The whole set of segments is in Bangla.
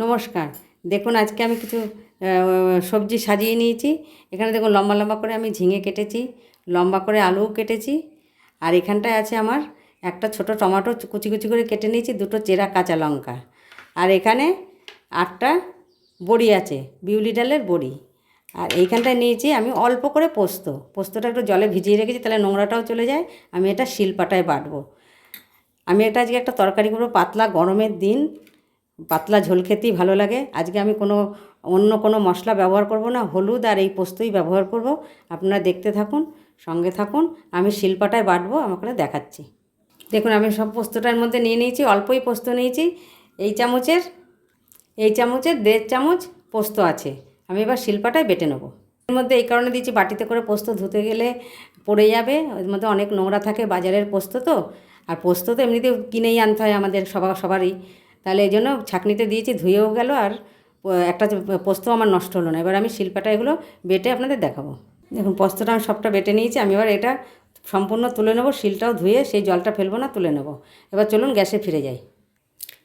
নমস্কার। দেখুন, আজকে আমি কিছু সবজি সাজিয়ে নিয়েছি। এখানে দেখুন, লম্বা লম্বা করে আমি ঝিঙে কেটেছি, লম্বা করে আলুও কেটেছি। আর এখানটায় আছে আমার একটা ছোট টমেটো কুচি কুচি করে কেটে নিয়েছি, দুটো চেরা কাঁচা লঙ্কা। আর এখানে আটটা বড়ি আছে, বিউলি ডালের বড়ি। আর এইখানটায় নিয়েছি আমি অল্প করে পোস্ত। পোস্তটা একটু জলে ভিজিয়ে রেখেছি, তাহলে নোংরাটাও চলে যায়। আমি এটা শিলপাটায় বাটবো। আমি এটা আজকে একটা তরকারি করব, পাতলা গরমের দিন। পাতলা ঝোল খেতেই ভালো লাগে। আজকে আমি কোনো অন্য কোনো মশলা ব্যবহার করব না, হলুদ আর এই পোস্তই ব্যবহার করব। আপনারা দেখতে থাকুন, সঙ্গে থাকুন, আমি শিল্পাটায় বাটবো, আমাকে দেখাচ্ছি। দেখুন, আমি সব পোস্তটার মধ্যে নিয়ে নিয়েছি, অল্পই পোস্ত নিয়েছি, এই চামচের এই চামচের দেড় চামচ পোস্ত আছে। আমি এবার শিলপাটায় বেটে নেব। এর মধ্যে এই কারণে দিয়েছি, বাটিতে করে পোস্ত ধুতে গেলে পড়ে যাবে ওর মধ্যে অনেক নোংরা থাকে বাজারের পোস্ত তো, আর পোস্ত তো এমনিতে কিনেই আনতে হয় আমাদের সবার, সবারই। তাহলে এই জন্য ছাঁকনিতে দিয়েছি, ধুয়েও গেল আর একটা পোস্ত আমার নষ্ট হলো না। এবার আমি শিল্পাটা এগুলো বেটে আপনাদের দেখাবো। দেখুন, পোস্তটা আমি সবটা বেটে নিয়েছি, আমি এবার এটা সম্পূর্ণ তুলে নেব, শিলটাও ধুয়ে সেই জলটা ফেলব না, তুলে নেব। এবার চলুন গ্যাসে ফিরে যাই।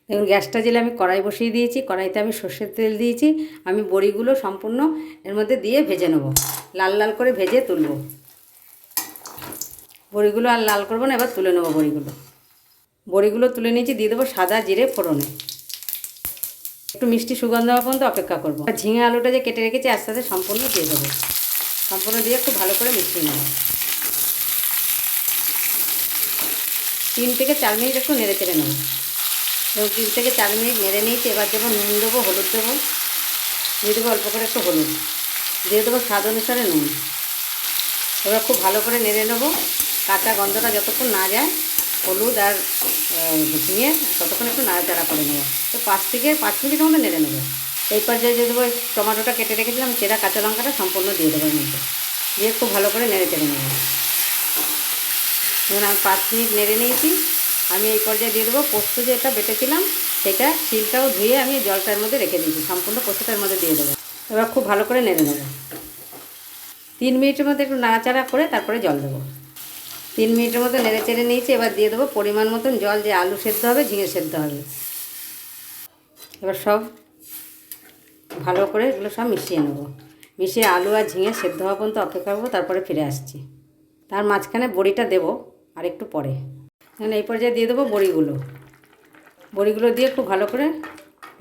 দেখুন, গ্যাসটা জেলে আমি কড়াই বসিয়ে দিয়েছি, কড়াইতে আমি সর্ষের তেল দিয়েছি, আমি বড়িগুলো সম্পূর্ণ এর মধ্যে দিয়ে ভেজে নেব। লাল লাল করে ভেজে তুলব। বড়িগুলো আর লাল করব না, এবার তুলে নেব বড়িগুলো। বড়িগুলো তুলে নিয়েছি, দিয়ে দেবো সাদা জিরে ফোড়নে। একটু মিষ্টি সুগন্ধ হওয়া পর্যন্ত অপেক্ষা করব। ঝিঙে আলুটা যে কেটে রেখেছি, আস্তে আস্তে সম্পূর্ণ দিয়ে দেবো। সম্পূর্ণ দিয়ে একটু ভালো করে মিশিয়ে নেব। তিন থেকে চার মিনিট একটু নেড়ে চেড়ে নেব। এবং তিন থেকে চার মিনিট নেড়ে নিয়েছি, এবার দেবো নুন দেবো, হলুদ দেবো। দিয়ে দেবো অল্প করে একটু হলুদ। দিয়ে দেবো স্বাদ অনুসারে নুন। এবার খুব ভালো করে নেড়ে নেব। কাঁচা গন্ধটা যতক্ষণ না যায় হলুদ আর আহ, ততক্ষণ একটু নাড়াচাড়া করে নেব। তো পাঁচ থেকে পাঁচ মিনিটের মধ্যে নেড়ে নেব। এই পর্যায়ে দিয়ে দেবো টমেটোটা কেটে রেখেছিলাম চেরা কাঁচা লঙ্কাটা সম্পূর্ণ দিয়ে দেবো মধ্যে। দিয়ে খুব ভালো করে নেড়ে চেড়ে নেব। ধরুন আমি পাঁচ মিনিট নেড়ে নিয়েছি। আমি এই পর্যায়ে দিয়ে দেবো পোস্ত যেটা বেটেছিলাম সেটা শিলটাও ধুয়ে আমি জলটার মধ্যে রেখে দিয়েছি। সম্পূর্ণ পোস্তটার মধ্যে দিয়ে দেবো। এবার খুব ভালো করে নেড়ে নেব। তিন মিনিটের মধ্যে একটু নাড়াচাড়া করে তারপরে জল দেবো। তিন মিনিটের মতো নেড়ে চেড়ে নিয়েছি, এবার দিয়ে দেবো পরিমাণ মতন জল, যে আলু সেদ্ধ হবে, ঝিঙে সেদ্ধ হবে। এবার সব ভালো করে এগুলো সব মিশিয়ে নেব। মিশিয়ে আলু আর ঝিঙে সেদ্ধ হওয়া পর্যন্ত অপেক্ষা করব, তারপরে ফিরে আসছি। তার মাঝখানে বড়িটা দেবো, আর একটু পরে। এখন এই পর্যায়ে দিয়ে দেবো বড়িগুলো। বড়িগুলো দিয়ে খুব ভালো করে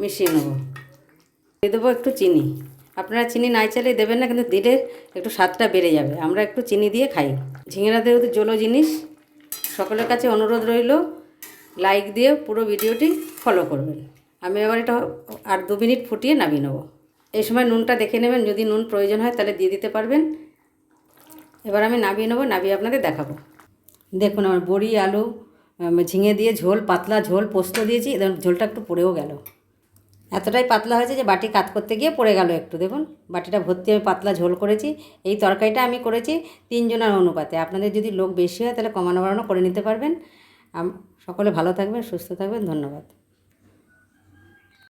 মিশিয়ে নেব। দিয়ে দেবো একটু চিনি। আপনারা চিনি নাই চাইলে দেবেন না, কিন্তু দিলে একটু স্বাদটা বেড়ে যাবে। আমরা একটু চিনি দিয়ে খাই। ঝিঙেরা যেহেতু জলো জিনিস। সকলের কাছে অনুরোধ রইল লাইক দিয়ে পুরো ভিডিওটি ফলো করবেন। আমি এবার এটা আর দু মিনিট ফুটিয়ে নামিয়ে নেব। এই সময় নুনটা দেখে নেবেন, যদি নুন প্রয়োজন হয় তাহলে দিয়ে দিতে পারবেন। এবার আমি নামিয়ে নেব, নামিয়ে আপনাদের দেখাবো। দেখুন আমার বড়ি, আলু ঝিঙে দিয়ে ঝোল, পাতলা ঝোল, পোস্ত দিয়েছি। এবার ঝোলটা একটু পড়েও গেল। এতটাই পাতলা হয়েছে যে বাটি কাত করতে গিয়ে পড়ে গেল একটু। দেখুন, বাটিটা ভর্তি আমি পাতলা ঝোল করেছি। এই তরকারিটা আমি করেছি তিনজনের অনুপাতে। আপনাদের যদি লোক বেশি হয় তাহলে কমানো বাড়ানো করে নিতে পারবেন। সকলে ভালো থাকবেন, সুস্থ থাকবেন। ধন্যবাদ।